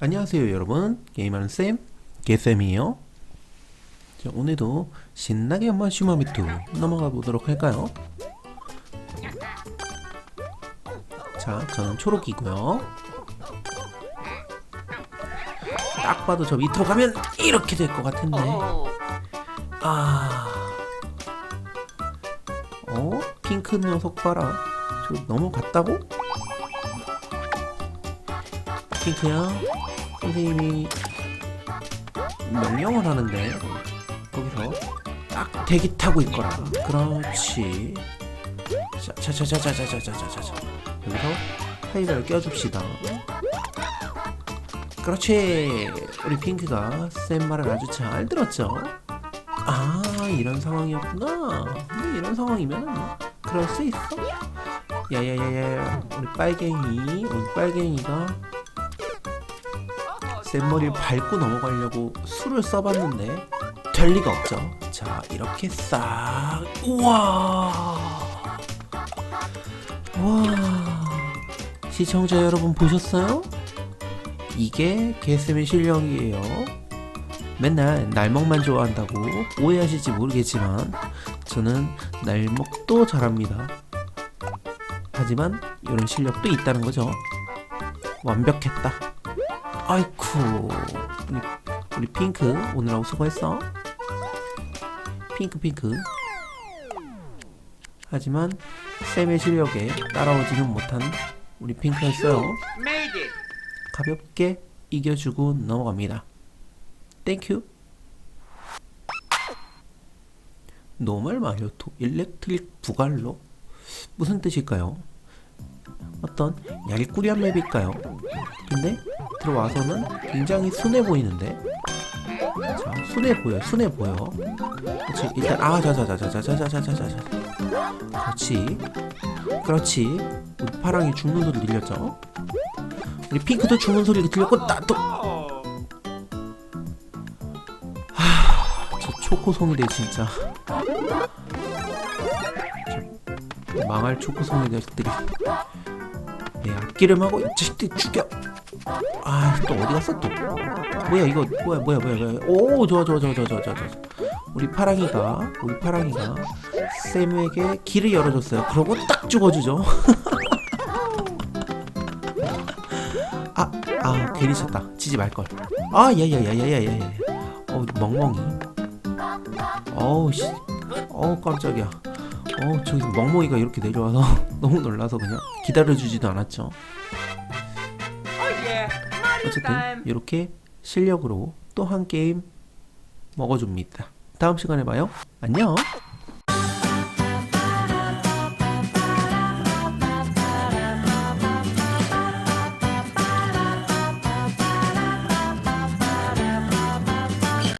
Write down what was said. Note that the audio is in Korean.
안녕하세요 여러분. 게임하는 쌤 개쌤이에요. 자, 오늘도 신나게 한번 슈마미트 넘어가 보도록 할까요? 자 저는 초록이고요. 딱 봐도 저 밑으로 가면 이렇게 될 것 같은데. 아. 어? 핑크 녀석 봐라. 저 넘어갔다고? 핑크야 선생님이 명령을 하는데 거기서 딱 대기 타고 있거라 그렇지 자자자자자자자자자자 여기서 타이머를 껴줍시다 그렇지 우리 핑크가 쌤 말을 아주 잘 들었죠 아 이런 상황이었구나 근데 이런 상황이면 그럴 수 있어 야야야야 우리 빨갱이 우리 빨갱이가 쌤머리를 밟고 넘어가려고 수를 써봤는데 될 리가 없죠. 자 이렇게 싹 우와 와 시청자 여러분 보셨어요? 이게 개쌤의 실력이에요. 맨날 날먹만 좋아한다고 오해하실지 모르겠지만 저는 날먹도 잘합니다. 하지만 이런 실력도 있다는 거죠. 완벽했다. 아이쿠. 우리, 우리 핑크 오늘하고 수고했어. 핑크 핑크. 하지만 쌤의 실력에 따라오지는 못한 우리 핑크였어요. 가볍게 이겨주고 넘어갑니다. 땡큐 노멀 마리오토 일렉트릭 부갈로? 무슨 뜻일까요? 어떤 얄꾸리한 맵일까요? 근데 들어와서는 굉장히 순해 보이는데 자 순해 보여 순해 보여 그렇지 일단 아 자자자자자자자자자자 그렇지 그렇지 우리 파랑이 죽는 소리 들렸죠 우리 핑크도 죽는 소리가 들렸고 나도 저 초코송이들 진짜 저 망할 초코송이들들이 내 앞기름하고 이 자식들 죽여 아 또 어디 갔어 또? 뭐야 이거 뭐야 뭐야 뭐야 뭐야. 오 좋아 좋아 좋아 좋아 좋아 좋아. 우리 파랑이가 우리 파랑이가 쌤에게 길을 열어줬어요. 그러고 딱 죽어주죠. 아, 아 괜히 쳤다. 치지 말 걸. 아 야야야야야야야. 어 멍멍이. 어우 씨. 어우 깜짝이야. 어 저기 멍멍이가 이렇게 내려와서 너무 놀라서 그냥 기다려주지도 않았죠 어쨌든 time. 이렇게 실력으로 또 한 게임 먹어줍니다. 다음 시간에 봐요. 안녕.